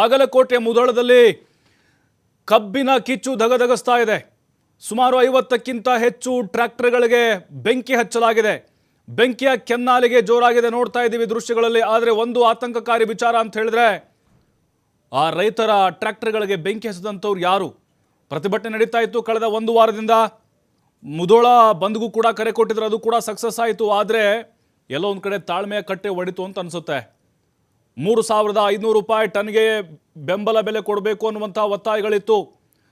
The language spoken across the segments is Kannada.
ಬಾಗಲಕೋಟೆ ಮುದಳದಲ್ಲಿ ಕಬ್ಬಿನ ಕಿಚ್ಚು ಧಗಧಗಿಸ್ತಾ ಇದೆ. ಸುಮಾರು ಐವತ್ತಕ್ಕಿಂತ ಹೆಚ್ಚು ಟ್ರ್ಯಾಕ್ಟರ್ಗಳಿಗೆ ಬೆಂಕಿ ಹಚ್ಚಲಾಗಿದೆ. ಬೆಂಕಿಯ ಕೆನ್ನಾಲಿಗೆ ಜೋರಾಗಿದೆ ನೋಡ್ತಾ ಇದ್ದೀವಿ ದೃಶ್ಯಗಳಲ್ಲಿ, ಆದರೆ ಒಂದು ಆತಂಕಕಾರಿ ವಿಚಾರ ಅಂತ ಹೇಳಿದ್ರೆ, ಆ ರೈತರ ಟ್ರ್ಯಾಕ್ಟರ್ಗಳಿಗೆ ಬೆಂಕಿ ಹಚ್ಚಿದಂಥವ್ರು ಯಾರು? ಪ್ರತಿಭಟನೆ ನಡೀತಾ ಇತ್ತು ಕಳೆದ ಒಂದು ವಾರದಿಂದ. ಮುದೋಳ ಬಂದ್ಗೂ ಕೂಡ ಕರೆ ಕೊಟ್ಟಿದ್ರು, ಅದು ಕೂಡ ಸಕ್ಸಸ್ ಆಯಿತು. ಆದರೆ ಎಲ್ಲೋ ಒಂದು ಕಡೆ ತಾಳ್ಮೆಯ ಕಟ್ಟೆ ಒಡಿತು ಅಂತ ಅನಿಸುತ್ತೆ. ಮೂರು ಸಾವಿರದ ಐದುನೂರು ರೂಪಾಯಿ ಟನ್ಗೆ ಬೆಂಬಲ ಬೆಲೆ ಕೊಡಬೇಕು ಅನ್ನುವಂಥ ಒತ್ತಾಯಗಳಿತ್ತು.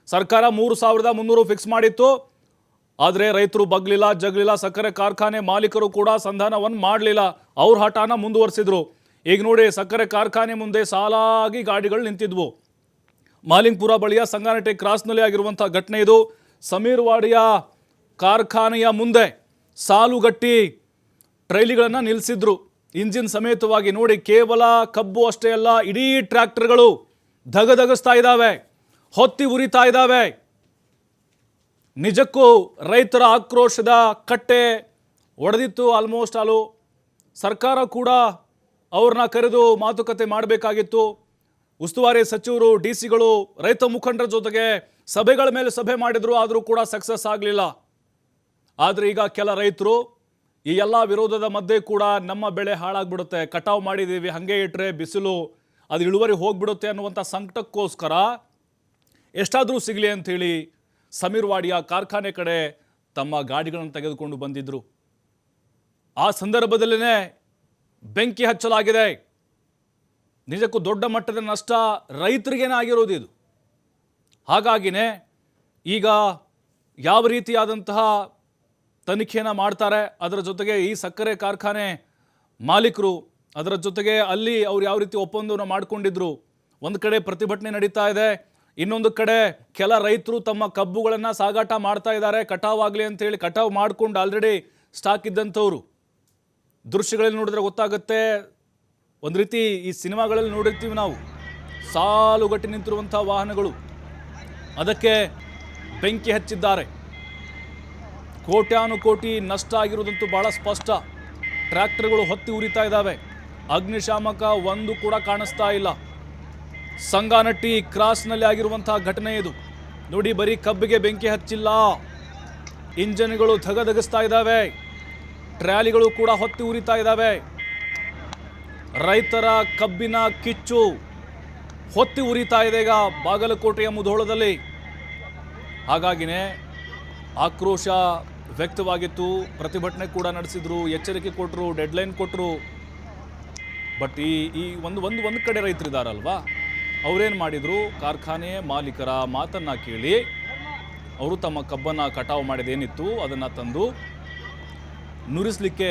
ಸರ್ಕಾರ ಮೂರು ಸಾವಿರದ ಮುನ್ನೂರು ಫಿಕ್ಸ್ ಮಾಡಿತ್ತು. ಆದರೆ ರೈತರು ಬಗ್ಲಿಲ್ಲ, ಜಗ್ಲಿಲ್ಲ, ಸಕ್ಕರೆ ಕಾರ್ಖಾನೆ ಮಾಲೀಕರು ಕೂಡ ಸಂಧಾನವನ್ನು ಮಾಡಲಿಲ್ಲ. ಅವ್ರ ಹಠಾನ ಮುಂದುವರಿಸಿದ್ರು. ಈಗ ನೋಡಿ, ಸಕ್ಕರೆ ಕಾರ್ಖಾನೆ ಮುಂದೆ ಸಾಲಾಗಿ ಗಾಡಿಗಳು ನಿಂತಿದ್ವು. ಮಾಲಿಂಗ್ಪುರ ಬಳಿಯ ಸಂಗಾನಟೆ ಕ್ರಾಸ್ನಲ್ಲಿ ಆಗಿರುವಂಥ ಘಟನೆ ಇದು. ಸಮೀರ್ವಾಡಿಯ ಕಾರ್ಖಾನೆಯ ಮುಂದೆ ಸಾಲುಗಟ್ಟಿ ಟ್ರೈಲಿಗಳನ್ನು ನಿಲ್ಲಿಸಿದ್ರು ಇಂಜಿನ್ ಸಮೇತವಾಗಿ ನೋಡಿ ಕೇವಲ ಕಬ್ಬು ಅಷ್ಟೇ ಅಲ್ಲ, ಇಡೀ ಟ್ರ್ಯಾಕ್ಟರ್ಗಳು ಧಗಧಗಿಸ್ತಾ ಇದ್ದಾವೆ ಹೊತ್ತಿ ಉರಿತಾ ಇದ್ದಾವೆ ನಿಜಕ್ಕೂ ರೈತರ ಆಕ್ರೋಶದ ಕಟ್ಟೆ ಒಡೆದಿತ್ತು ಆಲ್ಮೋಸ್ಟ್ ಆಲು. ಸರ್ಕಾರ ಕೂಡ ಅವ್ರನ್ನ ಕರೆದು ಮಾತುಕತೆ ಮಾಡಬೇಕಾಗಿತ್ತು. ಉಸ್ತುವಾರಿ ಸಚಿವರು, ಡಿ ಸಿಗಳು, ರೈತ ಮುಖಂಡರ ಜೊತೆಗೆ ಸಭೆಗಳ ಮೇಲೆ ಸಭೆ ಮಾಡಿದ್ರು, ಆದರೂ ಕೂಡ ಸಕ್ಸಸ್ ಆಗಲಿಲ್ಲ. ಆದರೆ ಈಗ ಕೆಲ ರೈತರು ಈ ಎಲ್ಲ ವಿರೋಧದ ಮಧ್ಯೆ ಕೂಡ ನಮ್ಮ ಬೆಳೆ ಹಾಳಾಗ್ಬಿಡುತ್ತೆ. ಕಟಾವು ಮಾಡಿದ್ದೀವಿ, ಹಾಗೆ ಇಟ್ಟರೆ ಬಿಸಿಲು, ಅದು ಇಳುವರಿ ಹೋಗ್ಬಿಡುತ್ತೆ ಅನ್ನುವಂಥ ಸಂಕಟಕ್ಕೋಸ್ಕರ ಎಷ್ಟಾದರೂ ಸಿಗಲಿ ಅಂಥೇಳಿ ಸಮೀರ್ವಾಡಿಯ ಕಾರ್ಖಾನೆ ಕಡೆ ತಮ್ಮ ಗಾಡಿಗಳನ್ನು ತೆಗೆದುಕೊಂಡು ಬಂದಿದ್ದರು ಆ ಸಂದರ್ಭದಲ್ಲೇ ಬೆಂಕಿ ಹಚ್ಚಲಾಗಿದೆ. ನಿಜಕ್ಕೂ ದೊಡ್ಡ ಮಟ್ಟದ ನಷ್ಟ ರೈತರಿಗೇನೇ ಆಗಿರೋದು ಇದು. ಹಾಗಾಗಿನೇ ಈಗ ಯಾವ ರೀತಿಯಾದಂತಹ ತನಿಖೆಯನ್ನು ಮಾಡ್ತಾರೆ. ಅದರ ಜೊತೆಗೆ ಈ ಸಕ್ಕರೆ ಕಾರ್ಖಾನೆ ಮಾಲೀಕರು, ಅದರ ಜೊತೆಗೆ ಅಲ್ಲಿ ಅವ್ರು ಯಾವ ರೀತಿ ಒಪ್ಪಂದವನ್ನು ಮಾಡಿಕೊಂಡಿದ್ರು. ಒಂದು ಕಡೆ ಪ್ರತಿಭಟನೆ ನಡೀತಾ ಇದೆ. ಇನ್ನೊಂದು ಕಡೆ ಕೆಲ ರೈತರು ತಮ್ಮ ಕಬ್ಬುಗಳನ್ನು ಸಾಗಾಟ ಮಾಡ್ತಾ ಇದ್ದಾರೆ. ಕಟಾವ್ ಆಗಲಿ ಅಂತೇಳಿ ಕಟಾವ್ ಮಾಡಿಕೊಂಡು ಆಲ್ರೆಡಿ ಸ್ಟಾಕ್ ಇದ್ದಂಥವ್ರು. ದೃಶ್ಯಗಳಲ್ಲಿ ನೋಡಿದ್ರೆ ಗೊತ್ತಾಗುತ್ತೆ, ಒಂದು ರೀತಿ ಈ ಸಿನಿಮಾಗಳಲ್ಲಿ ನೋಡಿರ್ತೀವಿ ನಾವು. ಸಾಲುಗಟ್ಟಿ ನಿಂತಿರುವಂಥ ವಾಹನಗಳು. ಅದಕ್ಕೆ ಬೆಂಕಿ ಹಚ್ಚಿದ್ದಾರೆ. ಕೋಟ್ಯಾನುಕೋಟಿ ನಷ್ಟ ಆಗಿರೋದಂತೂ ಬಹಳ ಸ್ಪಷ್ಟ. ಟ್ರ್ಯಾಕ್ಟರ್ಗಳು ಹೊತ್ತಿ ಉರಿತಾ ಇದ್ದಾವೆ. ಅಗ್ನಿಶಾಮಕ ಒಂದು ಕೂಡ ಕಾಣಿಸ್ತಾ ಇಲ್ಲ. ಸಂಗಾನಟ್ಟಿ ಕ್ರಾಸ್ನಲ್ಲಿ ಆಗಿರುವಂತಹ ಘಟನೆ ಇದು. ನೋಡಿ, ಬರೀ ಕಬ್ಬಿಗೆ ಬೆಂಕಿ ಹಚ್ಚಿಲ್ಲ. ಇಂಜನ್ಗಳು ಧಗಧಗಿಸ್ತಾ ಇದ್ದಾವೆ. ಟ್ರ್ಯಾಲಿಗಳು ಕೂಡ ಹೊತ್ತಿ ಉರಿತಾ ಇದ್ದಾವೆ. ರೈತರ ಕಬ್ಬಿನ ಕಿಚ್ಚು ಹೊತ್ತಿ ಉರಿತಾ ಇದೆ ಈಗ ಬಾಗಲಕೋಟೆಯ ಮುಧೋಳದಲ್ಲಿ. ಹಾಗಾಗಿನೇ ಆಕ್ರೋಶ ವ್ಯಕ್ತವಾಗಿತ್ತು. ಪ್ರತಿಭಟನೆ ಕೂಡ ನಡೆಸಿದ್ರು. ಎಚ್ಚರಿಕೆ ಕೊಟ್ಟರು ಡೆಡ್ಲೈನ್ ಕೊಟ್ಟರು ಬಟ್ ಈ ಈ ಒಂದು ಒಂದು ಒಂದು ಕಡೆ ರೈತರಿದ್ದಾರಲ್ವಾ ಅವರೇನು ಮಾಡಿದರು? ಕಾರ್ಖಾನೆ ಮಾಲೀಕರ ಮಾತನ್ನು ಕೇಳಿ ಅವರು ತಮ್ಮ ಕಬ್ಬನ್ನು ಕಟಾವು ಮಾಡಿದೇನಿತ್ತು, ಅದನ್ನು ತಂದು ನುರಿಸಲಿಕ್ಕೆ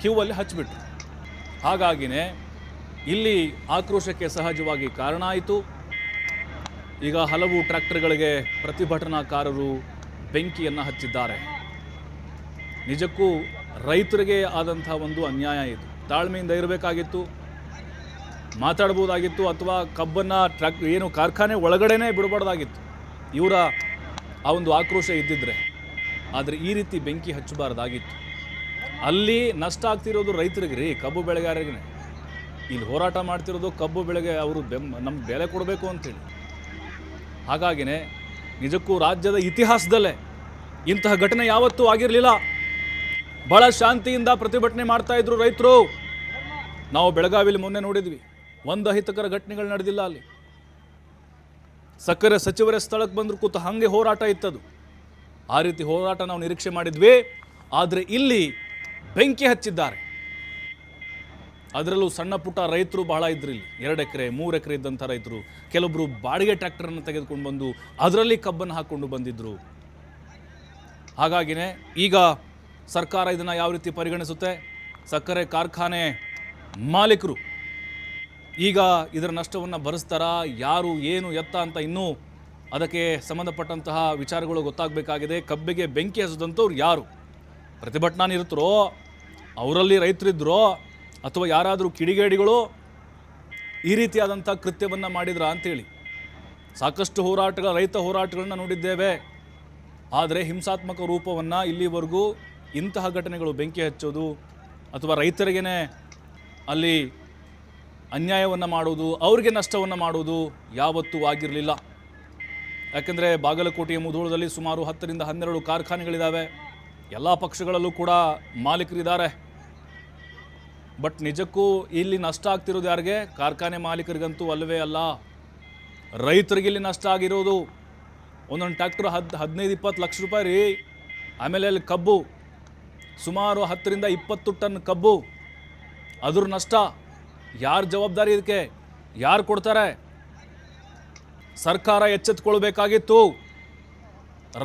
ಕ್ಯೂ ಅಲ್ಲಿ ಹಚ್ಚಿಬಿಟ್ರು ಹಾಗಾಗಿನೇ ಇಲ್ಲಿ ಆಕ್ರೋಶಕ್ಕೆ ಸಹಜವಾಗಿ ಕಾರಣ ಆಯಿತು. ಈಗ ಹಲವು ಟ್ರ್ಯಾಕ್ಟರ್ಗಳಿಗೆ ಪ್ರತಿಭಟನಾಕಾರರು ಬೆಂಕಿಯನ್ನು ಹಚ್ಚಿದ್ದಾರೆ. ನಿಜಕ್ಕೂ ರೈತರಿಗೆ ಆದಂಥ ಒಂದು ಅನ್ಯಾಯ ಇದು. ತಾಳ್ಮೆಯಿಂದ ಇರಬೇಕಾಗಿತ್ತು, ಮಾತಾಡ್ಬೋದಾಗಿತ್ತು, ಅಥವಾ ಕಬ್ಬನ್ನು ಟ್ರಕ್ ಏನು ಕಾರ್ಖಾನೆ ಒಳಗಡೆನೇ ಬಿಡಬಾರ್ದಾಗಿತ್ತು. ಇವರ ಆ ಒಂದು ಆಕ್ರೋಶ ಇದ್ದಿದ್ರೆ. ಆದರೆ ಈ ರೀತಿ ಬೆಂಕಿ ಹಚ್ಚಬಾರ್ದಾಗಿತ್ತು. ಅಲ್ಲಿ ನಷ್ಟ ಆಗ್ತಿರೋದು ರೈತರಿಗೆ ರೀ, ಕಬ್ಬು ಬೆಳೆಗಾರರಿಗೆ ಇಲ್ಲಿ ಹೋರಾಟ ಮಾಡ್ತಿರೋದು ಕಬ್ಬು ಬೆಳೆಗೆ ಅವರು ಬೆಂಬ ನಮ್ಗೆ ಬೆಲೆ ಕೊಡಬೇಕು ಅಂತೇಳಿ. ಹಾಗಾಗಿನೇ ನಿಜಕ್ಕೂ ರಾಜ್ಯದ ಇತಿಹಾಸದಲ್ಲೇ ಇಂತಹ ಘಟನೆ ಯಾವತ್ತೂ ಆಗಿರಲಿಲ್ಲ. ಬಹಳ ಶಾಂತಿಯಿಂದ ಪ್ರತಿಭಟನೆ ಮಾಡ್ತಾ ಇದ್ರು ರೈತರು. ನಾವು ಬೆಳಗಾವಿಲಿ ಮೊನ್ನೆ ನೋಡಿದ್ವಿ. ಒಂದು ಅಹಿತಕರ ಘಟನೆಗಳು ನಡೆದಿಲ್ಲ ಅಲ್ಲಿ. ಸಕ್ಕರೆ ಸಚಿವರ ಸ್ಥಳಕ್ಕೆ ಬಂದರೂ ಕೂತು ಹಾಗೆ ಹೋರಾಟ ಇತ್ತದು. ಆ ರೀತಿ ಹೋರಾಟ ನಾವು ನಿರೀಕ್ಷೆ ಮಾಡಿದ್ವಿ. ಆದರೆ ಇಲ್ಲಿ ಬೆಂಕಿ ಹಚ್ಚಿದ್ದಾರೆ. ಅದರಲ್ಲೂ ಸಣ್ಣ ಪುಟ್ಟ ರೈತರು ಬಹಳ ಇದ್ರು ಇಲ್ಲಿ. ಎರಡು ಎಕರೆ, ಮೂರು ಎಕರೆ ಇದ್ದಂಥ ರೈತರು. ಕೆಲವೊಬ್ಬರು ಬಾಡಿಗೆ ಟ್ರ್ಯಾಕ್ಟರನ್ನು ತೆಗೆದುಕೊಂಡು ಬಂದು ಅದರಲ್ಲಿ ಕಬ್ಬನ್ನು ಹಾಕ್ಕೊಂಡು ಬಂದಿದ್ದರು ಹಾಗಾಗಿನೇ ಈಗ ಸರ್ಕಾರ ಇದನ್ನು ಯಾವ ರೀತಿ ಪರಿಗಣಿಸುತ್ತೆ? ಸಕ್ಕರೆ ಕಾರ್ಖಾನೆ ಮಾಲೀಕರು ಈಗ ಇದರ ನಷ್ಟವನ್ನು ಭರಿಸ್ತಾರಾ? ಯಾರು, ಏನು, ಎತ್ತ ಅಂತ ಇನ್ನೂ ಅದಕ್ಕೆ ಸಂಬಂಧಪಟ್ಟಂತಹ ವಿಚಾರಗಳು ಗೊತ್ತಾಗಬೇಕಾಗಿದೆ. ಕಬ್ಬಿಗೆ ಬೆಂಕಿ ಹಸಿದಂಥವ್ರು ಯಾರು? ಪ್ರತಿಭಟನಾ ನಿರತರೋ? ಅವರಲ್ಲಿ ರೈತರಿದ್ದರೋ ಅಥವಾ ಯಾರಾದರೂ ಕಿಡಿಗೇಡಿಗಳು? ಈ ರೀತಿಯಾದಂಥ ಕೃತ್ಯವನ್ನು ಮಾಡಿದ್ರಾ ಅಂಥೇಳಿ ಸಾಕಷ್ಟು ಹೋರಾಟಗಳ, ರೈತ ಹೋರಾಟಗಳನ್ನ ನೋಡಿದ್ದೇವೆ. ಆದರೆ ಹಿಂಸಾತ್ಮಕ ರೂಪವನ್ನು ಇಲ್ಲಿವರೆಗೂ ಇಂತಹ ಘಟನೆಗಳು ಬೆಂಕಿ ಹಚ್ಚೋದು ಅಥವಾ ರೈತರಿಗೇನೆ ಅಲ್ಲಿ ಅನ್ಯಾಯವನ್ನು ಮಾಡುವುದು ಅವ್ರಿಗೆ ನಷ್ಟವನ್ನು ಮಾಡುವುದು ಯಾವತ್ತೂ ಆಗಿರಲಿಲ್ಲ. ಯಾಕೆಂದರೆ ಬಾಗಲಕೋಟೆಯ ಮುಧೋಳದಲ್ಲಿ ಸುಮಾರು ಹತ್ತರಿಂದ ಹನ್ನೆರಡು ಕಾರ್ಖಾನೆಗಳಿದ್ದಾವೆ ಎಲ್ಲ ಪಕ್ಷಗಳಲ್ಲೂ ಕೂಡ ಮಾಲೀಕರಿದ್ದಾರೆ. ಬಟ್ ನಿಜಕ್ಕೂ ಇಲ್ಲಿ ನಷ್ಟ ಆಗ್ತಿರೋದು ಯಾರಿಗೆ? ಕಾರ್ಖಾನೆ ಮಾಲೀಕರಿಗಂತೂ ಅಲ್ಲವೇ ಅಲ್ಲ. ರೈತರಿಗೆ ಇಲ್ಲಿ ನಷ್ಟ ಆಗಿರೋದು. ಒಂದೊಂದು ಟ್ಯಾಕ್ಟ್ರ್ ಹದ್ ಹದಿನೈದು ಇಪ್ಪತ್ತು ಲಕ್ಷ ರೂಪಾಯಿ ರೀ. ಆಮೇಲೆ ಅಲ್ಲಿ ಕಬ್ಬು. ಸುಮಾರು ಹತ್ತರಿಂದ ಇಪ್ಪತ್ತು ಟನ್ ಕಬ್ಬು. ಅದ್ರ ನಷ್ಟ. ಯಾರು ಜವಾಬ್ದಾರಿ ಇದಕ್ಕೆ ಯಾರು ಕೊಡ್ತಾರೆ? ಸರ್ಕಾರ ಎಚ್ಚೆತ್ಕೊಳ್ಬೇಕಾಗಿತ್ತು.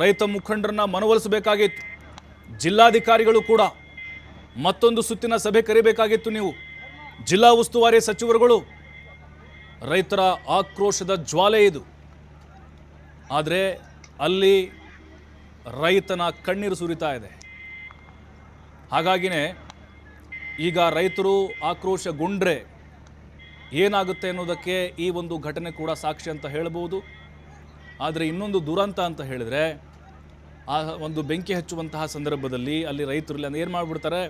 ರೈತ ಮುಖಂಡರನ್ನ ಮನವೊಲಿಸಬೇಕಾಗಿತ್ತು. ಜಿಲ್ಲಾಧಿಕಾರಿಗಳು ಕೂಡ. ಮತ್ತೊಂದು ಸುತ್ತಿನ ಸಭೆ ಕರಿಬೇಕಾಗಿತ್ತು ನೀವು. ಜಿಲ್ಲಾ ಉಸ್ತುವಾರಿ ಸಚಿವರುಗಳು. ರೈತರ ಆಕ್ರೋಶದ ಜ್ವಾಲೆ ಇದು. ಆದರೆ ಅಲ್ಲಿ ರೈತನ ಕಣ್ಣೀರು ಸುರಿತಾ ಇದೆ. ಹಾಗಾಗಿನೇ ಈಗ ರೈತರು ಆಕ್ರೋಶಗೊಂಡ್ರೆ ಏನಾಗುತ್ತೆ ಅನ್ನೋದಕ್ಕೆ ಈ ಒಂದು ಘಟನೆ ಕೂಡ ಸಾಕ್ಷಿ ಅಂತ ಹೇಳ್ಬೋದು. ಆದರೆ ಇನ್ನೊಂದು ದುರಂತ ಅಂತ ಹೇಳಿದರೆ ಆ ಒಂದು ಬೆಂಕಿ ಹಚ್ಚುವಂತಹ ಸಂದರ್ಭದಲ್ಲಿ ಅಲ್ಲಿ ರೈತರು ಅಂದರೆ ಏನು ಮಾಡಿಬಿಡ್ತಾರೆ?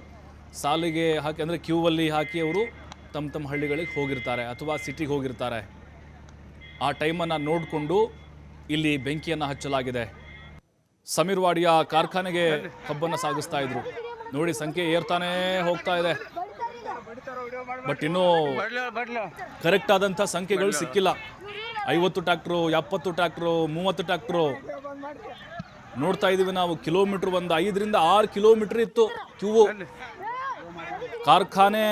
ಸಾಲಿಗೆ ಹಾಕಿ ಅಂದರೆ ಕ್ಯೂವಲ್ಲಿ ಹಾಕಿ ಅವರು ತಮ್ಮ ತಮ್ಮ ಹಳ್ಳಿಗಳಿಗೆ ಹೋಗಿರ್ತಾರೆ ಅಥವಾ ಸಿಟಿಗೆ ಹೋಗಿರ್ತಾರೆ. ಆ ಟೈಮನ್ನು ನೋಡಿಕೊಂಡು ಇಲ್ಲಿ ಬೆಂಕಿಯನ್ನು ಹಚ್ಚಲಾಗಿದೆ. ಸಮೀರ್ವಾಡಿಯ ಕಾರ್ಖಾನೆಗೆ ಕಬ್ಬನ್ನು ಸಾಗಿಸ್ತಾ ಇದ್ರು. ನೋಡಿ ಸಂಖ್ಯೆ ಏರ್ತಾನೇ ಹೋಗ್ತಾ ಇದೆ. ಬಟ್ ಇನ್ನೂ ಕರೆಕ್ಟ್ ಆದಂಥ ಸಂಖ್ಯೆಗಳು ಸಿಕ್ಕಿಲ್ಲ. ಐವತ್ತು ಟ್ಯಾಕ್ಟ್ರು ಎಪ್ಪತ್ತು ಟ್ಯಾಕ್ಟ್ರು ಮೂವತ್ತು ಟ್ಯಾಕ್ಟ್ರು ನೋಡ್ತಾ ಇದೀವಿ ನಾವು, ಕಿಲೋಮೀಟ್ರ್ ಒಂದು ಐದರಿಂದ ಆರು ಕಿಲೋಮೀಟ್ರ್ ಇತ್ತು ಕ್ಯೂ. ಕಾರ್ಖಾನೆ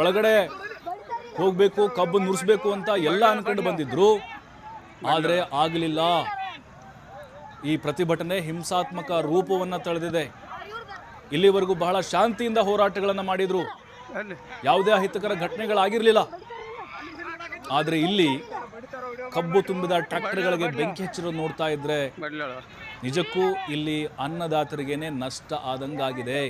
ಒಳಗಡೆ ಹೋಗಬೇಕು, ಕಬ್ಬು ನುರಿಸ್ಬೇಕು ಅಂತ ಎಲ್ಲ ಅನ್ಕೊಂಡು ಬಂದಿದ್ರು. ಆದರೆ ಆಗಲಿಲ್ಲ. ಈ ಪ್ರತಿಭಟನೆ ಹಿಂಸಾತ್ಮಕ ರೂಪವನ್ನು ತಳೆದಿದೆ. ಇಲ್ಲಿವರೆಗೂ ಬಹಳ ಶಾಂತಿಯಿಂದ ಹೋರಾಟಗಳನ್ನು ಮಾಡಿದ್ರು. ಯಾವುದೇ ಅಹಿತಕರ ಘಟನೆಗಳಾಗಿರಲಿಲ್ಲ. ಆದರೆ ಇಲ್ಲಿ ಕಬ್ಬು ತುಂಬಿದ ಟ್ರ್ಯಾಕ್ಟರ್ಗಳಿಗೆ ಬೆಂಕಿ ಹಚ್ಚಿರೋದು ನೋಡ್ತಾ ಇದ್ರೆ ನಿಜಕ್ಕೂ ಇಲ್ಲಿ ಅನ್ನದಾತರಿಗೇನೆ ನಷ್ಟ ಆದಂಗಾಗಿದೆ.